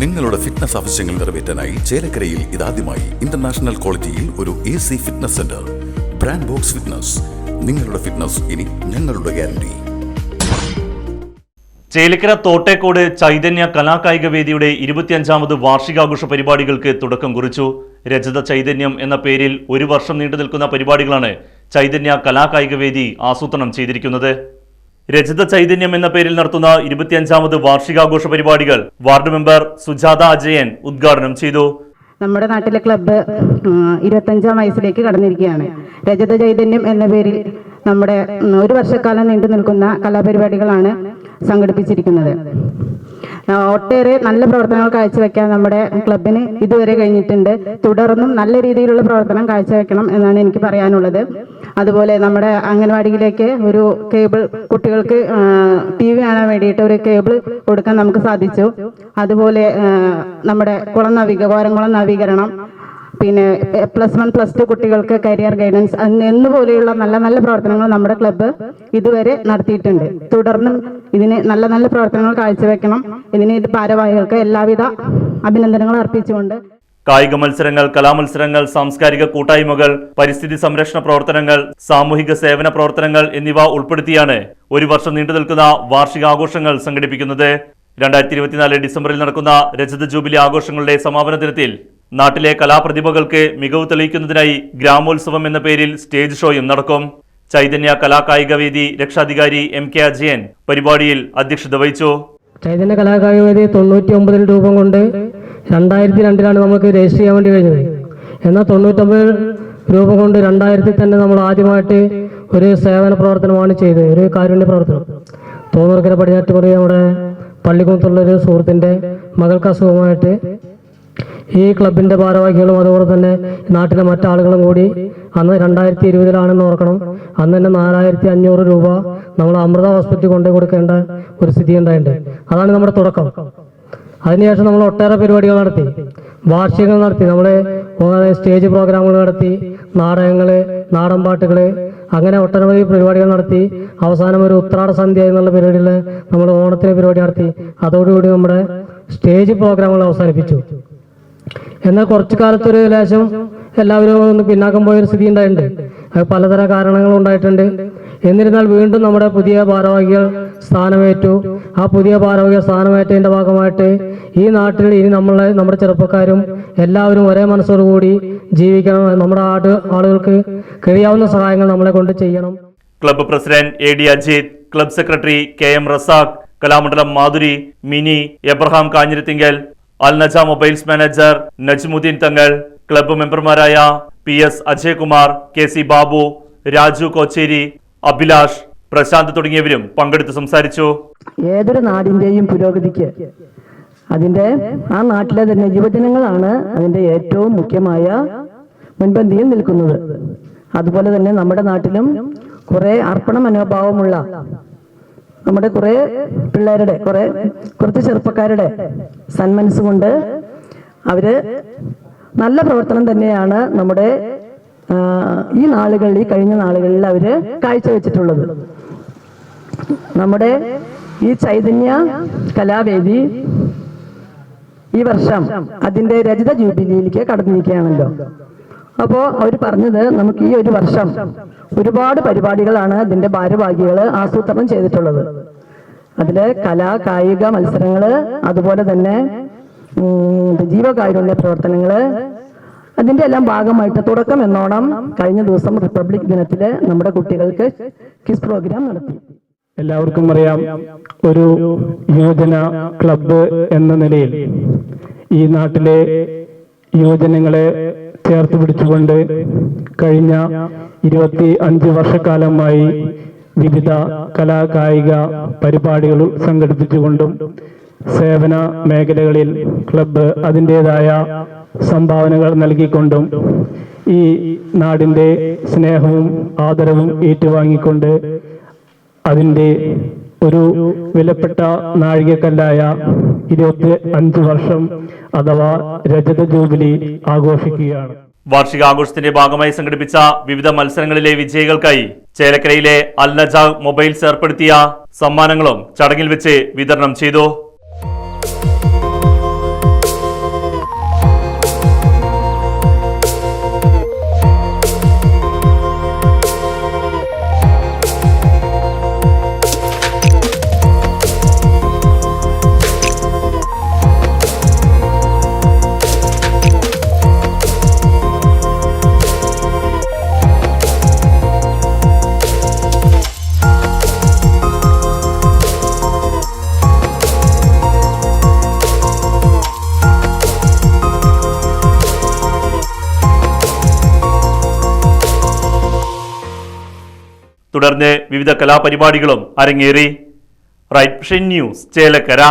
നിങ്ങളുടെ ഫിറ്റ്നസ് ആവശ്യങ്ങൾ നിറവേറ്റാനായി ചേലക്കരയിൽ ഇതാദ്യമായി ഇന്റർനാഷണൽ ക്വാളിറ്റിയിൽ ഒരു A C fitness centre brand box fitness നിങ്ങളുടെ ഫിറ്റ്നസ് ഇനി ഞങ്ങളുടെ ഗ്യാരണ്ടി ചേലക്കര തോട്ടേക്കോട് ചൈതന്യ കലാകായിക വേദിയുടെ ഇരുപത്തിയഞ്ചാമത് വാർഷികാഘോഷ പരിപാടികൾക്ക് തുടക്കം കുറിച്ചു. രജത ചൈതന്യം എന്ന പേരിൽ ഒരു വർഷം നീണ്ടു നിൽക്കുന്ന പരിപാടികളാണ് ചൈതന്യ കലാകായിക വേദി ആസൂത്രണം ചെയ്തിരിക്കുന്നത്. രജത ചൈതന്യം എന്ന പേരിൽ നടത്തുന്ന ഇരുപത്തിയഞ്ചാമത് വാർഷികാഘോഷ പരിപാടികൾ വാർഡ് മെമ്പർ സുജാത അജയൻ ഉദ്ഘാടനം ചെയ്തു. നമ്മുടെ നാട്ടിലെ ക്ലബ്ബ് ഇരുപത്തഞ്ചാം വയസ്സിലേക്ക് കടന്നിരിക്കുകയാണ്. രജത ചൈതന്യം എന്ന പേരിൽ നമ്മുടെ ഒരു വർഷക്കാലം നീണ്ടു നിൽക്കുന്ന കലാപരിപാടികളാണ് സംഘടിപ്പിച്ചിരിക്കുന്നത്. ഒട്ടേറെ നല്ല പ്രവർത്തനങ്ങൾ കാഴ്ചവെക്കാൻ നമ്മുടെ ക്ലബിന് ഇതുവരെ കഴിഞ്ഞിട്ടുണ്ട്. തുടർന്നും നല്ല രീതിയിലുള്ള പ്രവർത്തനം കാഴ്ചവെക്കണം എന്നാണ് എനിക്ക് പറയാനുള്ളത്. അതുപോലെ നമ്മുടെ അംഗൻവാടിയിലേക്ക് ഒരു കേബിൾ കുട്ടികൾക്ക് ടി വി കാണാൻ വേണ്ടിയിട്ട് ഒരു കേബിൾ കൊടുക്കാൻ നമുക്ക് സാധിച്ചു. അതുപോലെ നമ്മുടെ കുളം നവീക കോരംകുളം നവീകരണം പിന്നെ പ്ലസ് വൺ പ്ലസ് ടു കുട്ടികൾക്ക് കരിയർ ഗൈഡൻസ് എന്നുപോലെയുള്ള നല്ല നല്ല പ്രവർത്തനങ്ങൾ നമ്മുടെ ക്ലബ്ബ് ഇതുവരെ നടത്തിയിട്ടുണ്ട്. തുടർന്നും ഇതിന് നല്ല നല്ല പ്രവർത്തനങ്ങൾ കാഴ്ചവെക്കണം. ഇതിന് ഇത് ഭാരവാഹികൾക്ക് എല്ലാവിധ അഭിനന്ദനങ്ങളും അർപ്പിച്ചുകൊണ്ട്. കായിക മത്സരങ്ങൾ കലാമത്സരങ്ങൾ സാംസ്കാരിക കൂട്ടായ്മകൾ പരിസ്ഥിതി സംരക്ഷണ പ്രവർത്തനങ്ങൾ സാമൂഹിക സേവന പ്രവർത്തനങ്ങൾ എന്നിവ ഉൾപ്പെടുത്തിയാണ് ഒരു വർഷം നീണ്ടു നിൽക്കുന്ന വാർഷികാഘോഷങ്ങൾ സംഘടിപ്പിക്കുന്നത്. രണ്ടായിരത്തി ഇരുപത്തിനാല് ഡിസംബറിൽ നടക്കുന്ന രജത ജൂബിലി ആഘോഷങ്ങളുടെ സമാപന ദിനത്തിൽ നാട്ടിലെ കലാപ്രതിഭകൾക്ക് മികവ് തെളിയിക്കുന്നതിനായി ഗ്രാമോത്സവം എന്ന പേരിൽ സ്റ്റേജ് ഷോയും നടക്കും. ചൈതന്യ കലാകായിക വേദി രക്ഷാധികാരി എം കെ അജയൻ പരിപാടിയിൽ അധ്യക്ഷത വഹിച്ചു. ചൈതന്യ കലാകായികവേദി തൊണ്ണൂറ്റി ഒമ്പതിൽ രൂപം കൊണ്ട് രണ്ടായിരത്തി രണ്ടിലാണ് നമുക്ക് രജിസ്റ്റർ ചെയ്യാൻ വേണ്ടി കഴിഞ്ഞത്. എന്നാൽ തൊണ്ണൂറ്റൊമ്പത് രൂപം കൊണ്ട് രണ്ടായിരത്തിൽ തന്നെ നമ്മൾ ആദ്യമായിട്ട് ഒരു സേവന പ്രവർത്തനമാണ് ചെയ്തത് ഒരു കാരുണ്യ പ്രവർത്തനം. തോന്നൂർക്കര പടിഞ്ഞാറ്റുമുറി നമ്മുടെ പള്ളിക്കുളത്തുള്ളൊരു സുഹൃത്തിന്റെ മകൾക്ക് അസുഖമായിട്ട് ഈ ക്ലബിന്റെ ഭാരവാഹികളും അതുപോലെ തന്നെ നാട്ടിലെ മറ്റാളുകളും കൂടി അന്ന് രണ്ടായിരത്തി ഇരുപതിലാണെന്ന് ഓർക്കണം. അന്ന് തന്നെ നാലായിരത്തി അഞ്ഞൂറ് രൂപ നമ്മൾ അമൃത ഹോസ്പിറ്റലിൽ കൊണ്ടു കൊടുക്കേണ്ട ഒരു സ്ഥിതി ഉണ്ടായിട്ടുണ്ട്. അതാണ് നമ്മുടെ തുടക്കം. അതിനുശേഷം നമ്മൾ ഒട്ടേറെ പരിപാടികൾ നടത്തി. വാർഷികങ്ങൾ നടത്തി. നമ്മൾ സ്റ്റേജ് പ്രോഗ്രാമുകൾ നടത്തി. നാടകങ്ങൾ നാടൻ പാട്ടുകൾ അങ്ങനെ ഒട്ടനവധി പരിപാടികൾ നടത്തി. അവസാനം ഒരു ഉത്രാട സന്ധ്യ എന്നുള്ള പരിപാടിയിൽ നമ്മൾ ഓണത്തിന് പരിപാടി നടത്തി. അതോടുകൂടി നമ്മുടെ സ്റ്റേജ് പ്രോഗ്രാമുകൾ അവസാനിപ്പിച്ചു. എന്നാൽ കുറച്ചു കാലത്തൊരു ലേശം എല്ലാവരും ഒന്ന് പിന്നാക്കം പോയൊരു സ്ഥിതി ഉണ്ടായിട്ടുണ്ട്. അത് പലതര കാരണങ്ങൾ ഉണ്ടായിട്ടുണ്ട്. എന്നിരുന്നാൽ വീണ്ടും നമ്മുടെ പുതിയ ഭാരവാഹികൾ സ്ഥാനമേറ്റു. ആ പുതിയ ഭാരവാഹികൾ സ്ഥാനമേറ്റതിന്റെ ഭാഗമായിട്ട് ഈ നാട്ടിൽ ഇനി നമ്മളെ നമ്മുടെ ചെറുപ്പക്കാരും എല്ലാവരും ഒരേ മനസ്സോടുകൂടി ജീവിക്കണം. നമ്മുടെ ആട് ആളുകൾക്ക് കഴിയാവുന്ന സഹായങ്ങൾ നമ്മളെ കൊണ്ട് ചെയ്യണം. Club president A D Ajith club secretary K M Razak Kalamandalam Madhuri Mini Abraham Kanjirathinkal Al Naja mobiles manager Najmuddin Thangal club മെമ്പർമാരായ P S Ajayakumar K C Babu Raju Kocheri Abhilash Prashanth തുടങ്ങിയവരും പങ്കെടുത്ത് സംസാരിച്ചു. ഏതൊരു നാടിന്റെയും പുരോഗതിക്ക് അതിന്റെ ആ നാട്ടിലെ തന്നെ യുവജനങ്ങളാണ് അതിന്റെ ഏറ്റവും മുഖ്യമായ മുൻപന്തിയിൽ നിൽക്കുന്നത്. അതുപോലെ തന്നെ നമ്മുടെ നാട്ടിലും കുറെ അർപ്പണ മനോഭാവമുള്ള നമ്മുടെ കുറെ പിള്ളേരുടെ കുറെ കുറച്ച് ചെറുപ്പക്കാരുടെ സന്മനസ് കൊണ്ട് അവർ നല്ല പ്രവർത്തനം തന്നെയാണ് നമ്മുടെ ഈ നാളുകളിൽ ഈ കഴിഞ്ഞ നാളുകളിൽ അവർ കാഴ്ചവെച്ചിട്ടുള്ളത്. നമ്മുടെ ഈ ചൈതന്യ കലാവേദി ഈ വർഷം അതിന്റെ രചിത ജൂബിലിയിലേക്ക് കടന്നിരിക്കുകയാണല്ലോ. അപ്പോ അവർ പറഞ്ഞത് നമുക്ക് ഈ ഒരു വർഷം ഒരുപാട് പരിപാടികളാണ് ഇതിന്റെ ഭാരവാഹികൾ ആസൂത്രണം ചെയ്തിട്ടുള്ളത്. അതിൽ കലാ കായിക മത്സരങ്ങൾ അതുപോലെ തന്നെ ജീവകാരുണ്യ പ്രവർത്തനങ്ങൾ അതിന്റെ എല്ലാം ഭാഗമായിട്ട് തുടക്കം എന്നോണം കഴിഞ്ഞ ദിവസം റിപ്പബ്ലിക് ദിനത്തിൽ നമ്മുടെ കുട്ടികൾക്ക് കിസ് പ്രോഗ്രാം നടത്തി. എല്ലാവർക്കും അറിയാം ഒരു യുവജന ക്ലബ്ബ് എന്ന നിലയിൽ ഈ നാട്ടിലെ യുവജനങ്ങളെ ചേർത്ത് പിടിച്ചുകൊണ്ട് കഴിഞ്ഞ ഇരുപത്തി അഞ്ച് വർഷക്കാലമായി വിവിധ കലാകായിക പരിപാടികൾ സംഘടിപ്പിച്ചുകൊണ്ടും സേവന മേഖലകളിൽ ക്ലബ്ബ് അതിന്റെതായ സംഭാവനകൾ നൽകിക്കൊണ്ടും ഈ നാടിന്റെ സ്നേഹവും ആദരവും ഏറ്റുവാങ്ങിക്കൊണ്ട് അതിന്റെ ഒരു വിലപ്പെട്ട നാഴികക്കല്ലായ ഇരുപത്തി അഞ്ച് വർഷം അഥവാ രജത ജൂബിലി ആഘോഷിക്കുകയാണ്. വാർഷികാഘോഷത്തിന്റെ ഭാഗമായി സംഘടിപ്പിച്ച വിവിധ മത്സരങ്ങളിലെ വിജയികൾക്കായി ചേലക്കരയിലെ അൽ നജ മൊബൈൽസ് ഏർപ്പെടുത്തിയ സമ്മാനങ്ങളും ചടങ്ങിൽ വെച്ച് വിതരണം ചെയ്തു. തുടർന്ന് വിവിധ കലാപരിപാടികളും അരങ്ങേറി. Right news Chelakkara.